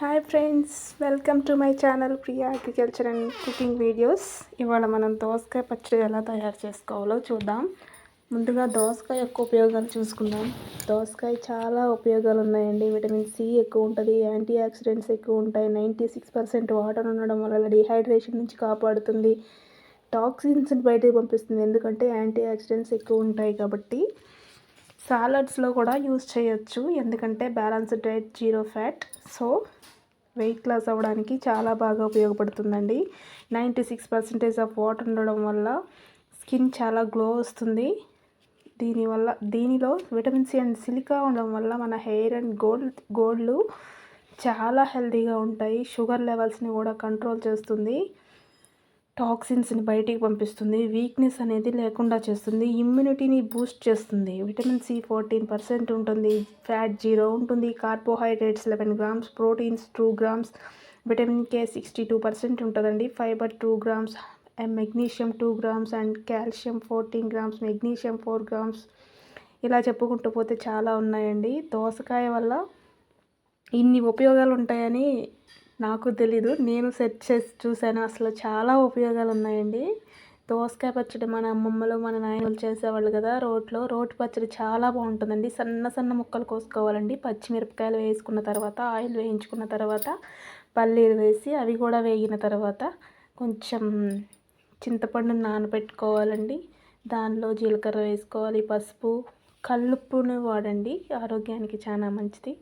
Hi friends welcome to my channel Priya agriculture and cooking videos ఇవాళ మనం దోసకాయ పచ్చడి ఎలా తయారు చేసుకోవాలో చూద్దాం. ముందుగా దోసకాయ యొక్క ఉపయోగాలు చూసుకుందాం. దోసకాయ చాలా ఉపయోగాలు ఉన్నాయండి. విటమిన్ సి ఎక్కువ ఉంటుంది యాంటీ ఆక్సిడెంట్స్ ఎక్కువ ఉంటాయి నైంటీ సిక్స్ పర్సెంట్ వాటర్ ఉండడం వల్ల డిహైడ్రేషన్ నుంచి కాపాడుతుంది టాక్సిన్స్ బయటకు పంపిస్తుంది. ఎందుకంటే యాంటీ ఆక్సిడెంట్స్ ఎక్కువ ఉంటాయి కాబట్టి సాలడ్స్లో కూడా యూస్ చేయొచ్చు. ఎందుకంటే balanced diet zero fat. So weight loss అవ్వడానికి చాలా బాగా ఉపయోగపడుతుందండి. Ninety six percentage of water ఉండడం వల్ల స్కిన్ చాలా గ్లో వస్తుంది. దీనివల్ల దీనిలో విటమిన్ సి అండ్ సిలికా ఉండడం వల్ల మన హెయిర్ అండ్ గోల్డ్ గోల్డ్లు చాలా హెల్తీగా ఉంటాయి. షుగర్ లెవెల్స్ని కూడా కంట్రోల్ చేస్తుంది. టాక్సిన్స్ని బయటికి పంపిస్తుంది వీక్నెస్ అనేది లేకుండా చేస్తుంది ఇమ్యూనిటీని బూస్ట్ చేస్తుంది. విటమిన్ సి ఫోర్టీన్ పర్సెంట్ ఉంటుంది ఫ్యాట్ జీరో ఉంటుంది carbohydrates eleven grams proteins two grams vitamin K sixty two percent ఉంటుందండి. Fibre two grams magnesium two grams and calcium fourteen grams magnesium four grams ఇలా చెప్పుకుంటూ పోతే చాలా ఉన్నాయండి. దోసకాయ వల్ల ఇన్ని ఉపయోగాలు ఉంటాయని నాకు తెలీదు. నేను సెర్చ్ చేసి చూశాను. అసలు చాలా ఉపయోగాలు ఉన్నాయండి దోసకాయ పచ్చడి మన అమ్మమ్మలు మన నాయనలు చేసేవాళ్ళు కదా రోట్లో. రోటి పచ్చడి చాలా బాగుంటుందండి. సన్న సన్న ముక్కలు కోసుకోవాలండి. పచ్చిమిరపకాయలు వేసుకున్న తర్వాత ఆయిల్ వేయించుకున్న తర్వాత పల్లీలు వేసి అవి కూడా వేగిన తర్వాత కొంచెం చింతపండు నానబెట్టుకోవాలండి దానిలో జీలకర్ర వేసుకోవాలి పసుపు. కల్లుప్పును వాడండి. ఆరోగ్యానికి చాలా మంచిది.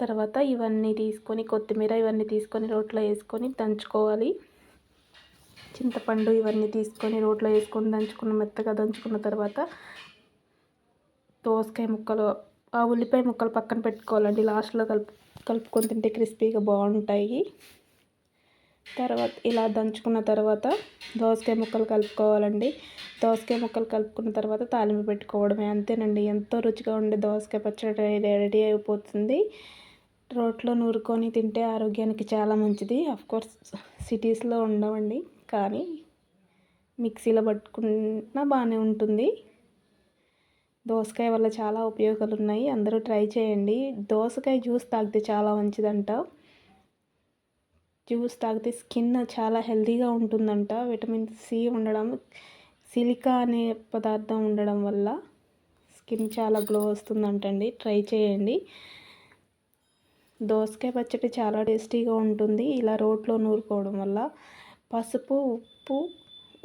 తర్వాత ఇవన్నీ తీసుకొని కొత్తిమీర ఇవన్నీ తీసుకొని రోట్లో వేసుకొని దంచుకోవాలి. చింతపండు ఇవన్నీ తీసుకొని రోట్లో వేసుకొని దంచుకున్న మెత్తగా దంచుకున్న తర్వాత దోసకాయ ముక్కలు ఆ ఉల్లిపాయ ముక్కలు పక్కన పెట్టుకోవాలండి. లాస్ట్లో కలుపు కలుపుకొని తింటే క్రిస్పీగా బాగుంటాయి. తర్వాత ఇలా దంచుకున్న తర్వాత దోసకాయ ముక్కలు కలుపుకోవాలండి. దోసకాయ ముక్కలు కలుపుకున్న తర్వాత తాలింపు పెట్టుకోవడమే అంతేనండి. ఎంతో రుచిగా ఉండే దోసకాయ పచ్చడి రెడీ అయిపోతుంది. రోట్లో నూరుకొని తింటే ఆరోగ్యానికి చాలా మంచిది. కోర్స్ సిటీస్లో ఉండవండి కానీ మిక్సీలో పట్టుకున్నా బాగానే ఉంటుంది. దోసకాయ వల్ల చాలా ఉపయోగాలు ఉన్నాయి అందరూ ట్రై చేయండి. దోసకాయ జ్యూస్ తాగితే చాలా మంచిదంట. జ్యూస్ తాగితే స్కిన్ చాలా హెల్తీగా ఉంటుందంట. విటమిన్ సి ఉండడం సిలికా అనే పదార్థం ఉండడం వల్ల స్కిన్ చాలా గ్లో వస్తుందంటండి. ట్రై చేయండి. దోసకాయ పచ్చడి చాలా టేస్టీగా ఉంటుంది. ఇలా రోట్లో నూరుకోవడం వల్ల పసుపు ఉప్పు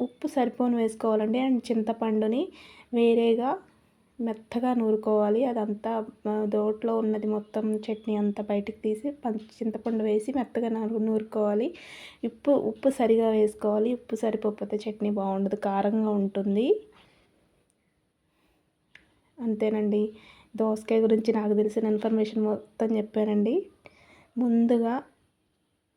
ఉప్పు సరిపోని వేసుకోవాలండి. అండ్ చింతపండుని వేరేగా మెత్తగా నూరుకోవాలి. అదంతా దోట్లో ఉన్నది మొత్తం చట్నీ అంతా బయటకు తీసి చింతపండు వేసి మెత్తగా నూరుకోవాలి. ఉప్పు ఉప్పు సరిగా వేసుకోవాలి. ఉప్పు సరిపోతే చట్నీ బాగుండదు. కారంగా ఉంటుంది. అంతేనండి. దోసకాయ గురించి నాకు తెలిసిన ఇన్ఫర్మేషన్ మొత్తం చెప్పానండి. ముందుగా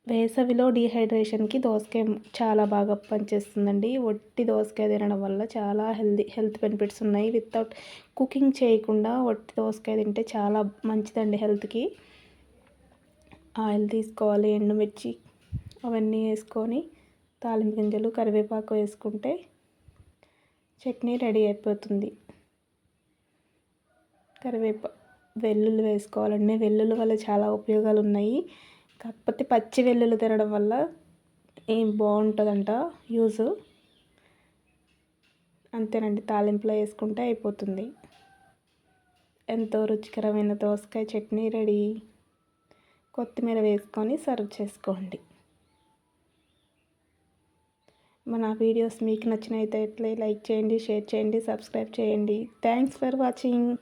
వేసవిలో డీహైడ్రేషన్కి దోసకాయ చాలా బాగా పనిచేస్తుందండి. వట్టి దోసకాయ తినడం వల్ల చాలా హెల్దీ హెల్త్ బెనిఫిట్స్ ఉన్నాయి. వితౌట్ కుకింగ్ చేయకుండా వట్టి దోసకాయ తింటే చాలా మంచిదండి హెల్త్కి. ఆయిల్ తీసుకోవాలి ఎండుమిర్చి అవన్నీ వేసుకొని తాలింపు గింజలు కరివేపాకు వేసుకుంటే చట్నీ రెడీ అయిపోతుంది. కరివేప వెల్లుల్లి వేసుకోవాలండి. వెల్లుల్లి వల్ల చాలా ఉపయోగాలు ఉన్నాయి కాకపోతే పచ్చి వెల్లుల్లి తినడం వల్ల ఏం బాగుంటుందంట యూజ్. అంతేనండి తాలింపులో వేసుకుంటే అయిపోతుంది. ఎంతో రుచికరమైన దోసకాయ చట్నీ రెడీ. కొత్తిమీర వేసుకొని సర్వ్ చేసుకోండి. మన వీడియోస్ మీకు నచ్చినైతే లైక్ చేయండి షేర్ చేయండి సబ్స్క్రైబ్ చేయండి. Thanks for watching.